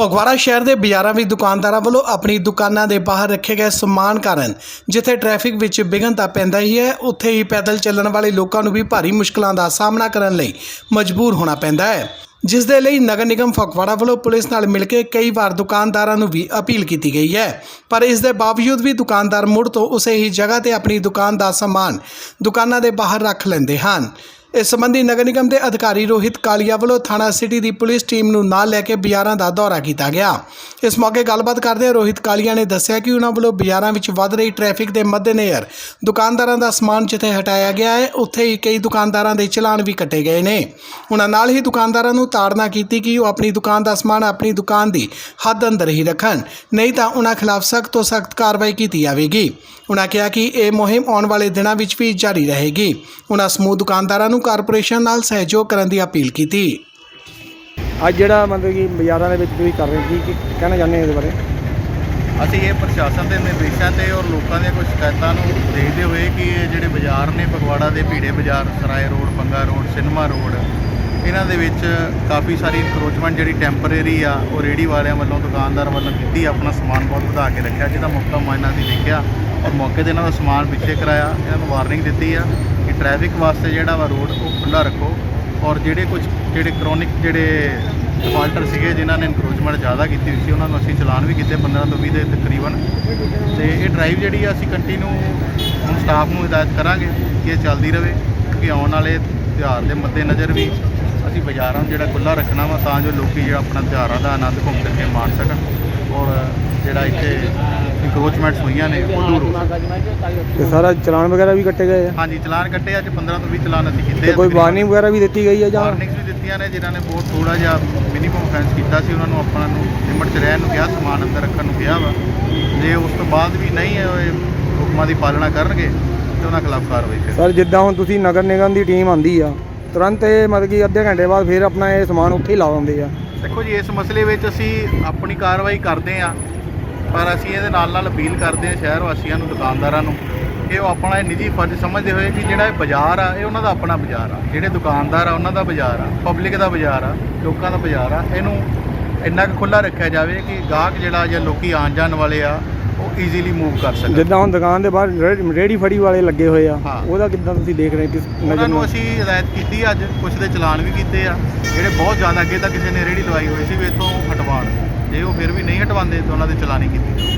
ਫਗਵਾੜਾ ਸ਼ਹਿਰ ਦੇ ਬਾਜ਼ਾਰਾਂ ਵਿੱਚ ਦੁਕਾਨਦਾਰਾਂ ਵੱਲੋਂ ਆਪਣੀ ਦੁਕਾਨਾਂ ਦੇ ਬਾਹਰ ਰੱਖੇ ਗਏ ਸਮਾਨ ਕਾਰਨ ਜਿੱਥੇ ਟ੍ਰੈਫਿਕ ਵਿੱਚ ਵਿਘਨ ਤਾਂ ਪੈਂਦਾ ਹੀ ਹੈ, ਉੱਥੇ ਹੀ ਪੈਦਲ ਚੱਲਣ ਵਾਲੇ ਲੋਕਾਂ ਨੂੰ ਵੀ ਭਾਰੀ ਮੁਸ਼ਕਲਾਂ ਦਾ ਸਾਹਮਣਾ ਕਰਨ ਲਈ ਮਜਬੂਰ ਹੋਣਾ ਪੈਂਦਾ ਹੈ। ਜਿਸ ਦੇ ਲਈ ਨਗਰ ਨਿਗਮ ਫਗਵਾੜਾ ਵੱਲੋਂ ਪੁਲਿਸ ਨਾਲ ਮਿਲ ਕੇ ਕਈ ਵਾਰ ਦੁਕਾਨਦਾਰਾਂ ਨੂੰ ਵੀ ਅਪੀਲ ਕੀਤੀ ਗਈ ਹੈ। ਪਰ ਇਸ ਦੇ ਬਾਵਜੂਦ ਵੀ ਦੁਕਾਨਦਾਰ ਮੁੜ ਤੋਂ ਉਸੇ ਹੀ ਜਗ੍ਹਾ ਤੇ ਆਪਣੀ ਦੁਕਾਨ ਦਾ ਸਮਾਨ ਦੁਕਾਨਾਂ ਦੇ ਬਾਹਰ ਰੱਖ ਲੈਂਦੇ ਹਨ। ਇਸ ਸੰਬੰਧੀ ਨਗਰ ਨਿਗਮ ਦੇ ਅਧਿਕਾਰੀ ਰੋਹਿਤ ਕਾਲੀਆ ਵੱਲੋਂ ਥਾਣਾ ਸਿਟੀ ਦੀ ਪੁਲਿਸ ਟੀਮ ਨੂੰ ਨਾਲ ਲੈ ਕੇ ਬਾਜ਼ਾਰਾਂ ਦਾ ਦੌਰਾ ਕੀਤਾ ਗਿਆ। ਇਸ ਮੌਕੇ ਗੱਲਬਾਤ ਕਰਦਿਆਂ ਰੋਹਿਤ ਕਾਲੀਆ ਨੇ ਦੱਸਿਆ ਕਿ ਉਹਨਾਂ ਵੱਲੋਂ ਬਾਜ਼ਾਰਾਂ ਵਿੱਚ ਵੱਧ ਰਹੀ ਟ੍ਰੈਫਿਕ ਦੇ ਮੱਦੇਨਜ਼ਰ ਦੁਕਾਨਦਾਰਾਂ ਦਾ ਸਮਾਨ ਜਿੱਥੇ ਹਟਾਇਆ ਗਿਆ ਹੈ, ਉੱਥੇ ਹੀ ਕਈ ਦੁਕਾਨਦਾਰਾਂ ਦੇ ਚਲਾਨ ਵੀ ਕੱਟੇ ਗਏ ਨੇ। ਉਹਨਾਂ ਨਾਲ ਹੀ ਦੁਕਾਨਦਾਰਾਂ ਨੂੰ ਤਾੜਨਾ ਕੀਤੀ ਕਿ ਉਹ ਆਪਣੀ ਦੁਕਾਨ ਦਾ ਸਮਾਨ ਆਪਣੀ ਦੁਕਾਨ ਦੀ ਹੱਦ ਅੰਦਰ ਹੀ ਰੱਖਣ। ਨਹੀਂ ਤਾਂ ਉਹਨਾਂ ਖਿਲਾਫ ਸਖਤ ਤੋਂ ਸਖਤ ਕਾਰਵਾਈ ਕੀਤੀ ਜਾਵੇਗੀ। ਉਹਨਾਂ ਕਿਹਾ ਕਿ ਇਹ ਮੁਹਿੰਮ ਆਉਣ ਵਾਲੇ ਦਿਨਾਂ ਵਿੱਚ ਵੀ ਜਾਰੀ ਰਹੇਗੀ। ਉਹਨਾਂ ਸਮੂਹ ਦੁਕਾਨਦਾਰਾਂ ਨੂੰ ਕਾਰਪੋਰੇਸ਼ਨ ਨਾਲ ਸਹਿਯੋਗ ਕਰਨ ਦੀ ਅਪੀਲ ਕੀਤੀ। ਅੱਜ ਜਿਹੜਾ ਮਤਲਬ ਕਿ ਬਾਜ਼ਾਰਾਂ ਦੇ ਵਿੱਚ ਤੁਸੀਂ ਕਰ ਰਹੇ ਕੀ ਕੀ ਕਹਿਣਾ ਚਾਹੁੰਦੇ ਹੋ ਇਹਦੇ ਬਾਰੇ? ਅਸੀਂ ਇਹ ਪ੍ਰਸ਼ਾਸਨ ਦੇ ਨਿਰਦੇਸ਼ਾਂ ਤੇ ਔਰ ਲੋਕਾਂ ਦੀਆਂ ਕੁਝ ਸ਼ਿਕਾਇਤਾਂ ਨੂੰ ਦੇਖਦੇ ਹੋਏ ਕਿ ਇਹ ਜਿਹੜੇ ਬਾਜ਼ਾਰ ਨੇ ਫਗਵਾੜਾ ਦੇ ਭੀੜੇ ਬਾਜ਼ਾਰ Sarai road Banga road cinema road ਇਹਨਾਂ ਦੇ ਵਿੱਚ ਕਾਫੀ ਸਾਰੀ ਇਨਕਰੋਚਮੈਂਟ ਜਿਹੜੀ ਟੈਂਪਰੇਰੀ ਆ ਉਹ ਰੇੜੀ ਵਾਲਿਆਂ ਵੱਲੋਂ ਦੁਕਾਨਦਾਰ ਵੱਲੋਂ ਕੀਤੀ ਆਪਣਾ ਸਮਾਨ ਬਹੁਤ ਵਧਾ ਕੇ ਰੱਖਿਆ। ਜਿਹਦਾ ਮੌਕਾ ਮਾਇਨਾ ਸੀ ਦੇਖਿਆ ਔਰ ਮੌਕੇ ਤੇ ਇਹਨਾਂ ਦਾ ਸਮਾਨ ਪਿੱਛੇ ਕਰਾਇਆ ਇਹਨਾਂ ਨੂੰ ਵਾਰਨਿੰਗ ਦਿੱਤੀ ਆ। ਟ੍ਰੈਫਿਕ ਵਾਸਤੇ ਜਿਹੜਾ ਵਾ ਰੋਡ ਉਹ ਖੁੱਲਾ ਰੱਖੋ। ਔਰ ਜਿਹੜੇ ਕੁਝ ਜਿਹੜੇ ਕ੍ਰੋਨਿਕ ਜਿਹੜੇ ਡਿਫਾਲਟਰ ਸੀਗੇ, ਜਿਨ੍ਹਾਂ ਨੇ ਇਨਕਰੋਚਮੈਂਟ ਜ਼ਿਆਦਾ ਕੀਤੀ ਹੋਈ ਸੀ, ਉਹਨਾਂ ਨੂੰ ਅਸੀਂ ਚਲਾਨ ਵੀ ਕੀਤੇ 15 ਤੋਂ 20 ਦੇ ਤਕਰੀਬਨ। ਤੇ ਇਹ ਡਰਾਈਵ ਜਿਹੜੀ ਆ, ਅਸੀਂ ਕੰਟੀਨਿਊ ਹੁਣ ਸਟਾਫ ਨੂੰ ਹਦਾਇਤ ਕਰਾਂਗੇ ਕਿ ਇਹ ਚੱਲਦੀ ਰਹੇ ਕਿਉਂਕਿ ਆਉਣ ਵਾਲੇ ਤਿਉਹਾਰ ਦੇ ਮੱਦੇ ਨਜ਼ਰ ਵੀ ਅਸੀਂ ਬਾਜ਼ਾਰਾਂ ਨੂੰ ਜਿਹੜਾ ਖੁੱਲਾ ਰੱਖਣਾ ਵਾ, ਤਾਂ ਜੋ ਲੋਕੀ ਜਿਹੜਾ ਆਪਣਾ ਤਿਉਹਾਰਾਂ ਦਾ ਆਨੰਦ ਘੁੰਮ ਫਿਰ ਕੇ ਮਾਣ ਸਕਣ। ਔਰ ਜਿਹੜਾ ਇੱਥੇ ਇਨਕਰੋਚਮੈਂਟਸ ਹੋਈਆਂ ਨੇ ਉਹ ਦੂਰ ਹੋ ਤੇ ਸਾਰਾ ਚਲਾਨ ਵਗੈਰਾ ਵੀ ਕੱਟੇ ਗਏ ਆ? ਹਾਂਜੀ ਚਲਾਨ ਕੱਟੇ ਅੱਜ 15 ਤੋਂ 20 ਚਲਾਨ ਅਸੀਂ ਕੀਤੇ ਤੇ ਆ। ਕੋਈ। ਵਾਰਨਿੰਗ ਵਗੈਰਾ ਵੀ ਦਿੱਤੀ ਗਈ ਹੈ ਜਾਂ? ਵਾਰਨਿੰਗਸ ਵੀ ਦਿੱਤੀਆਂ ਨੇ ਜਿਨ੍ਹਾਂ ਨੇ ਬਹੁਤ ਥੋੜਾ ਜਿਹਾ ਮਿਨੀਮਮ ਅਫੈਂਸ ਕੀਤਾ ਸੀ ਉਹਨਾਂ ਨੂੰ ਆਪਣਾ ਨੂੰ ਲਿਮਟ 'ਚ ਰਹਿਣ ਨੂੰ ਕਿਹਾ ਸਮਾਨ ਅੰਦਰ ਰੱਖਣ ਨੂੰ ਕਿਹਾ ਵਾ। ਜੇ ਉਸ ਤੋਂ ਬਾਅਦ ਵੀ ਨਹੀਂ ਇਹ ਹੁਕਮਾਂ ਦੀ ਪਾਲਣਾ ਕਰਨਗੇ ਤੇ ਉਹਨਾਂ ਖਿਲਾਫ ਕਾਰਵਾਈ ਕਰਾਂਗੇ ਸਰ ਜਿੱਦਾਂ ਹੁਣ ਤੁਸੀਂ ਨਗਰ ਨਿਗਮ ਦੀ ਟੀਮ ਆਂਦੀ ਆ ਤੁਰੰਤ ਇਹ ਮਤਲਬ ਕਿ ਅੱਧੇ ਘੰਟੇ ਬਾਅਦ ਫਿਰ ਆਪਣਾ ਇਹ ਸਮਾਨ ਉੱਥੇ ਹੀ ਲਾ ਦਿੰਦੇ ਆ। ਦੇਖੋ ਜੀ, ਇਸ ਮਸਲੇ ਵਿੱਚ ਅਸੀਂ ਆਪਣੀ ਕਾਰਵਾਈ ਕਰਦੇ ਆ ਪਰ ਅਸੀਂ ਇਹਦੇ ਨਾਲ ਨਾਲ ਅਪੀਲ ਕਰਦੇ ਆ ਸ਼ਹਿਰ ਵਾਸੀਆਂ ਨੂੰ, ਦੁਕਾਨਦਾਰਾਂ ਨੂੰ, ਕਿ ਉਹ ਆਪਣਾ ਇਹ ਨਿੱਜੀ ਫਰਜ਼ ਸਮਝਦੇ ਹੋਏ ਕਿ ਜਿਹੜਾ ਇਹ ਬਾਜ਼ਾਰ ਆ, ਇਹ ਉਹਨਾਂ ਦਾ ਆਪਣਾ ਬਾਜ਼ਾਰ ਆ। ਜਿਹੜੇ ਦੁਕਾਨਦਾਰ ਆ, ਉਹਨਾਂ ਦਾ ਬਾਜ਼ਾਰ ਆ ਪਬਲਿਕ ਦਾ ਬਾਜ਼ਾਰ ਆ, ਲੋਕਾਂ ਦਾ ਬਾਜ਼ਾਰ ਆ, ਇਹਨੂੰ ਇੰਨਾ ਕੁ ਖੁੱਲਾ ਰੱਖਿਆ ਜਾਵੇ ਕਿ ਗਾਹਕ ਜਿਹੜਾ ਜਾਂ ਲੋਕੀ ਆਣ ਜਾਣ ਵਾਲੇ ਆ ਉਹ ਈਜ਼ੀਲੀ ਮੂਵ ਕਰ ਸਕਣ। ਜਿੱਦਾਂ ਹੁਣ ਦੁਕਾਨ ਦੇ ਬਾਹਰ ਰੇੜੀ ਫੜੀ ਵਾਲੇ ਲੱਗੇ ਹੋਏ ਆ ਉਹਦਾ ਕਿੱਦਾਂ ਤੁਸੀਂ ਦੇਖ ਰਹੇ ਕਿਸ ਨਜ਼ਰ ਨੂੰ ਨਾਲ ਅਸੀਂ ਹਦਾਇਤ ਕੀਤੀ ਅੱਜ ਕੁਛ ਦੇ ਚਲਾਨ ਵੀ ਕੀਤੇ ਆ। ਜਿਹੜੇ ਬਹੁਤ ਜ਼ਿਆਦਾ ਅੱਗੇ ਤਾਂ ਕਿਸੇ ਨੇ ਰੇੜੀ ਲਵਾਈ ਹੋਈ ਸੀ ਵੀ ਇੱਥੋਂ ਹਟਵਾਉਣ। ਜੇ ਉਹ ਫਿਰ ਵੀ ਨਹੀਂ ਹਟਵਾਉਂਦੇ ਤਾਂ ਉਹਨਾਂ ਦੇ ਚਲਾਨ ਹੀ ਕੀਤੇ